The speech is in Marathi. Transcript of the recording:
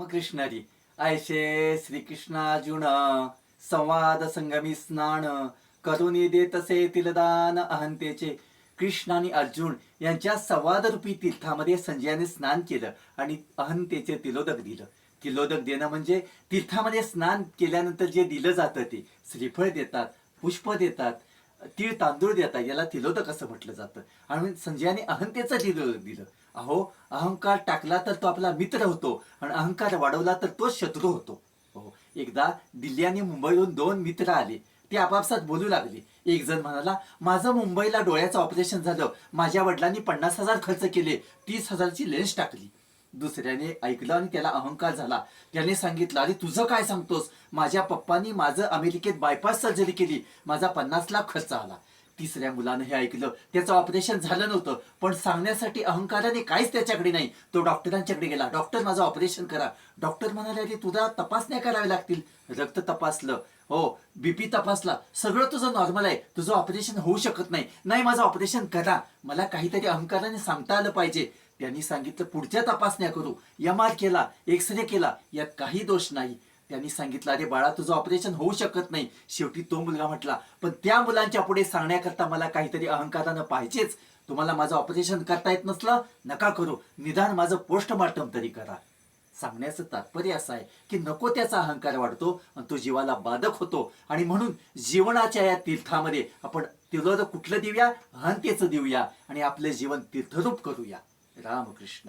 रामकृष्णारी ऐशे श्रीकृष्णार्जुन संवाद संगमी स्नान करुणी देतसे तिलदान अहंतेचे। कृष्ण आणि अर्जुन यांच्या संवादरूपी तीर्थामध्ये संजयाने स्नान केलं आणि अहंतेचे तिलोदक दिलं। तिलोदक देणं म्हणजे तीर्थामध्ये स्नान केल्यानंतर जे दिलं जातं ते श्रीफळ देतात पुष्प देतात तीळ तांदूळ देता याला तिलोदक असं म्हटलं जातं. आणि संजयाने अहंतेचं तिलोदक दिलं. अहो अहंकार टाकला तर तो आपला मित्र होतो आणि अहंकार वाढवला तर तो शत्रू होतो. हो एकदा दिल्ली आणि मुंबईहून दोन मित्र आले. ते आपापसात बोलू लागले. एक जण म्हणाला माझं मुंबईला डोळ्याचं ऑपरेशन झालं. माझ्या वडिलांनी पन्नास हजार खर्च केले. तीस हजारची लेन्स टाकली. दुसऱ्याने ऐकलं आणि त्याला अहंकार झाला. त्याने सांगितलं अरे तुझं काय सांगतोस? माझ्या पप्पानी माझं अमेरिकेत बायपास सर्जरी केली. माझा पन्नास लाख खर्च आला. तिसऱ्या मुलानं हे ऐकलं. त्याचं ऑपरेशन झालं नव्हतं. पण सांगण्यासाठी अहंकाराने काहीच त्याच्याकडे नाही. तो डॉक्टरांच्याकडे गेला. डॉक्टर माझं ऑपरेशन करा. डॉक्टर म्हणाले अरे तुझा तपासण्या कराव्या लागतील. रक्त तपासलं. हो बीपी तपासला. सगळं तुझं नॉर्मल आहे. तुझं ऑपरेशन होऊ शकत नाही. नाही माझं ऑपरेशन करा. मला काहीतरी अहंकाराने सांगता आलं पाहिजे. त्यांनी सांगितलं पुढच्या तपासण्या करू. एम आर केला एक्सरे केला यात काही दोष नाही. त्यांनी सांगितलं अरे बाळा तुझं ऑपरेशन होऊ शकत नाही. शेवटी तो मुलगा म्हटला पण त्या मुलांच्या पुढे सांगण्याकरता मला काहीतरी अहंकारानं पाहिजेच. तुम्हाला माझं ऑपरेशन करता येत नसलं नका करू. निदान माझं पोस्टमार्टम तरी करा. सांगण्याचं तात्पर्य असं आहे की नको त्याचा अहंकार वाढतो आणि तो जीवाला बाधक होतो. आणि म्हणून जीवनाच्या या तीर्थामध्ये आपण तिला कुठलं देऊया? अहंतेचं देऊया. आणि आपलं जीवन तीर्थरूप करूया. रामकृष्ण